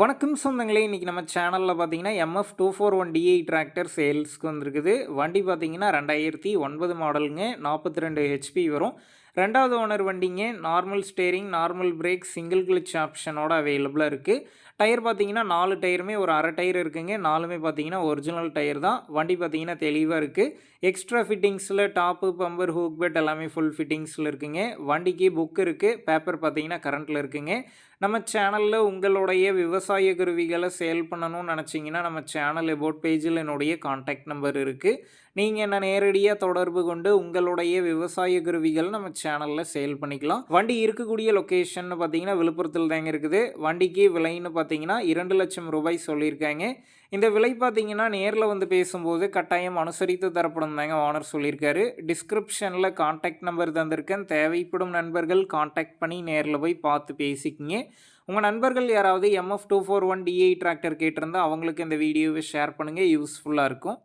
வணக்கம் சொந்தங்களே இன்றைக்கி நம்ம சேனலில் பார்த்தீங்கன்னா MF two four one DI tractor சேல்ஸ்க்கு வந்திருக்குது. வண்டி பார்த்தீங்கன்னா ரெண்டாயிரத்தி ஒன்பது மாடலுங்க நாற்பத்தி ரெண்டு ஹெச்பி வரும். ரெண்டாவது ஓனர் வண்டிங்க normal steering normal brake single clutch ஆப்ஷனோட அவைலபிளாக இருக்குது டயர் பார்த்தீங்கன்னா நாலு டயருமே ஒரு அரை டயர் இருக்குங்க. நாலுமே பார்த்தீங்கன்னா ஒரிஜினல் டயர் தான். வண்டி பார்த்தீங்கன்னா தெளிவாக இருக்குது எக்ஸ்ட்ரா ஃபிட்டிங்ஸில் டாப்பு பம்பர் ஹூக் பெட் எல்லாமே ஃபுல் ஃபிட்டிங்ஸில் இருக்குங்க. வண்டிக்கு புக் இருக்குது பேப்பர் பார்த்தீங்கன்னா கரண்ட்டில் இருக்குங்க. நம்ம சேனலில் உங்களுடைய விவசாய கருவிகளை சேல் பண்ணணும்னு நினச்சிங்கன்னா நம்ம சேனல் எபோட் பேஜில் என்னுடைய காண்டாக்ட் நம்பர் இருக்குது நீங்கள் என்ன நேரடியாக தொடர்பு கொண்டு உங்களுடைய விவசாய கருவிகள் நம்ம சேனலில் சேல் பண்ணிக்கலாம். வண்டி இருக்கக்கூடிய லொக்கேஷன் பார்த்தீங்கன்னா விழுப்புரத்தில் தாங்க இருக்குது. வண்டிக்கு விலைன்னு பார்த்தீங்கன்னா இரண்டு லட்சம் ரூபாய் சொல்லியிருக்காங்க. இந்த விலை பார்த்தீங்கன்னா நேரில் வந்து பேசும்போது கட்டாயம் அனுசரித்து தரப்படும் தாங்க ஓனர் சொல்லியிருக்காரு. டிஸ்கிரிப்ஷனில் காண்டாக்ட் நம்பர் தந்திருக்கேன். தேவைப்படும் நண்பர்கள் காண்டாக்ட் பண்ணி நேரில் போய் பார்த்து பேசிக்கிங்க. உங்கள் நண்பர்கள் யாராவது MF two four one DI tractor கேட்டிருந்தால் அவங்களுக்கு இந்த வீடியோவை ஷேர் பண்ணுங்கள் யூஸ்ஃபுல்லாக இருக்கும்.